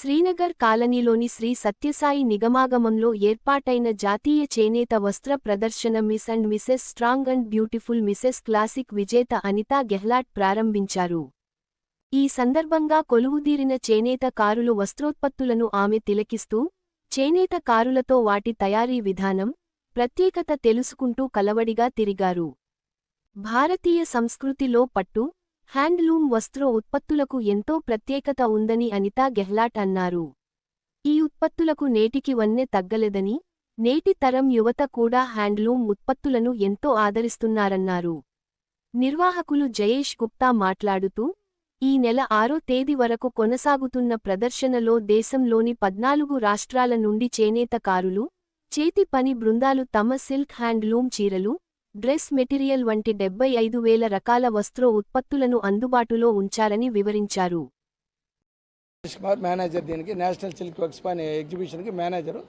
శ్రీనగర్ కాలనీలోని శ్రీ సత్యసాయి నిగమాగమంలో ఏర్పాటైన జాతీయ చేనేత వస్త్ర ప్రదర్శన Miss and Mrs strong and beautiful Mrs classic విజేత అనితా గెహ్లాట్ ప్రారంభించారు. ఈ సందర్భంగా కొలువుదీరిన చేనేత కారులు వస్త్రోత్పత్తులను ఆమె తిలకిస్తూ చేనేత కారులతో వాటి తయారీ విధానం ప్రత్యేకత తెలుసుకుంటూ కలవడిగా తిరిగారు. భారతీయ సంస్కృతిలో పట్టు హ్యాండ్లూమ్ వస్త్ర ఉత్పత్తులకు ఎంతో ప్రత్యేకత ఉందని అనితా గెహ్లాట్ అన్నారు. ఈ ఉత్పత్తులకు నేటికి వన్నె తగ్గలేదని నేటి తరం యువత కూడా హ్యాండ్లూమ్ ఉత్పత్తులను ఎంతో ఆదరిస్తున్నారన్నారు. నిర్వాహకులు జయేష్ గుప్తా మాట్లాడుతూ ఈ నెల ఆరో తేదీ వరకు కొనసాగుతున్న ప్రదర్శనలో దేశంలోని పద్నాలుగు రాష్ట్రాల నుండి చేనేత కారులు చేతి పని బృందాలు తమ సిల్క్ హ్యాండ్లూమ్ చీరలు డ్రెస్ మెటీరియల్ వంటి డెబ్బై ఐదు వేల రకాల వస్త్ర ఉత్పత్తులను అందుబాటులో ఉంచారని వివరించారు. కుమార్ మేనేజర్ దీనికి నేషనల్ సిల్క్ వర్క్స్ అనే ఎగ్జిబిషన్కి మేనేజరు.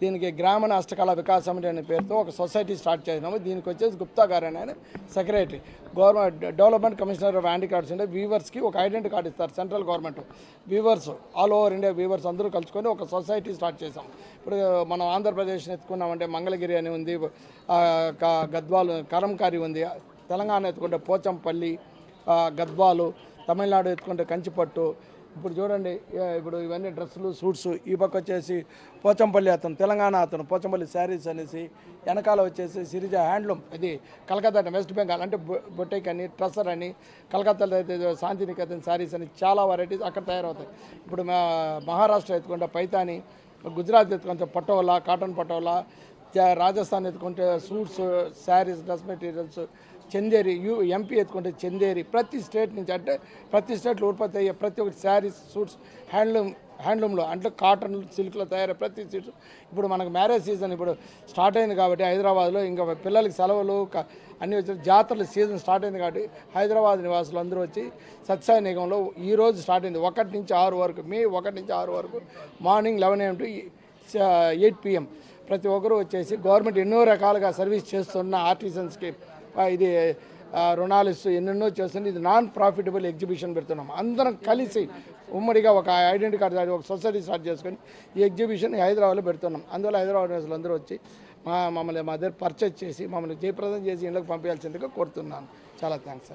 దీనికి గ్రామీణ హస్తకళా వికాస్ అనే పేరుతో ఒక సొసైటీ స్టార్ట్ చేసినాము. దీనికి వచ్చేసి గుప్తా గారు అని ఆయన secretary. Government development commissioner of handicrafts అంటే వీవర్స్కి ఒక ఐడెంటిటీ కార్డు ఇస్తారు central government. Weavers all over India weavers అందరూ కలుసుకొని ఒక సొసైటీ స్టార్ట్ చేసాం ఇప్పుడు మనం ఆంధ్రప్రదేశ్ని ఎత్తుకున్నామంటే మంగళగిరి అని ఉంది గద్వాలు కరంకారి ఉంది తెలంగాణ ఎత్తుకుంటే పోచంపల్లి గద్వాలు తమిళనాడు ఎత్తుకుంటే కంచిపట్టు ఇప్పుడు చూడండి ఇప్పుడు ఇవన్నీ డ్రెస్సులు సూట్స్ ఈ పక్క వచ్చేసి పోచంపల్లి అతను తెలంగాణ అతను పోచంపల్లి శారీస్ అనేసి వెనకాల వచ్చేసి సిరిజ హ్యాండ్లూమ్ ఇది కలకత్తా అంటే వెస్ట్ బెంగాల్ అంటే బొ- అని ట్రస్సర్ అని కలకత్తాలో అయితే శాంతినికేతన్ శారీస్ అని చాలా వెరైటీస్ అక్కడ తయారవుతాయి. ఇప్పుడు మా మహారాష్ట్ర ఎత్తుకుంటే పైతాని గుజరాత్ ఎత్తుకుంటే పటోలా కాటన్ పటోలా రాజస్థాన్ ఎత్తుకుంటే suits saris dress materials Chanderi U MP ఎత్తుకుంటే చందేరి ప్రతి స్టేట్ నుంచి అంటే ప్రతి స్టేట్లో ఉత్పత్తి అయ్యే ప్రతి ఒక్కటి శారీస్ సూట్స్ హ్యాండ్లూమ్ హ్యాండ్లూమ్లో అంటే కాటన్ సిల్క్లో తయారయ్యే ప్రతి సీట్స్ ఇప్పుడు మనకు మ్యారేజ్ సీజన్ ఇప్పుడు స్టార్ట్ అయింది కాబట్టి హైదరాబాద్లో ఇంకా పిల్లలకి సెలవులు అన్ని అన్నీ వచ్చి జాతరల సీజన్ స్టార్ట్ అయింది కాబట్టి హైదరాబాద్ నివాసులు అందరూ వచ్చి సత్సాయి నిగంలో ఈ రోజు స్టార్ట్ అయింది. ఒకటి నుంచి ఆరు వరకు మే ఒకటి నుంచి ఆరు వరకు morning eleven AM to eight PM ప్రతి ఒక్కరూ వచ్చేసి గవర్నమెంట్ ఎన్నో రకాలుగా సర్వీస్ చేస్తున్న ఆర్టిజన్స్కి ఇది రుణాలు ఇస్తూ ఎన్నెన్నో చేస్తుంది ఇది నాన్ ప్రాఫిటబుల్ ఎగ్జిబిషన్ పెడుతున్నాం. అందరం కలిసి ఉమ్మడిగా ఒక ఐడెంటిటీ కార్డు ఒక సొసైటీ స్టార్ట్ చేసుకొని ఈ ఎగ్జిబిషన్ హైదరాబాద్లో పెడుతున్నాం. అందువల్ల హైదరాబాద్ నివాసులు అందరూ వచ్చి మా మమ్మల్ని మా దగ్గర పర్చేజ్ చేసి మమ్మల్ని జయప్రదం చేసి ఇళ్ళకి పంపించాల్సిందిగా కోరుతున్నాను. చాలా థ్యాంక్స్ సార్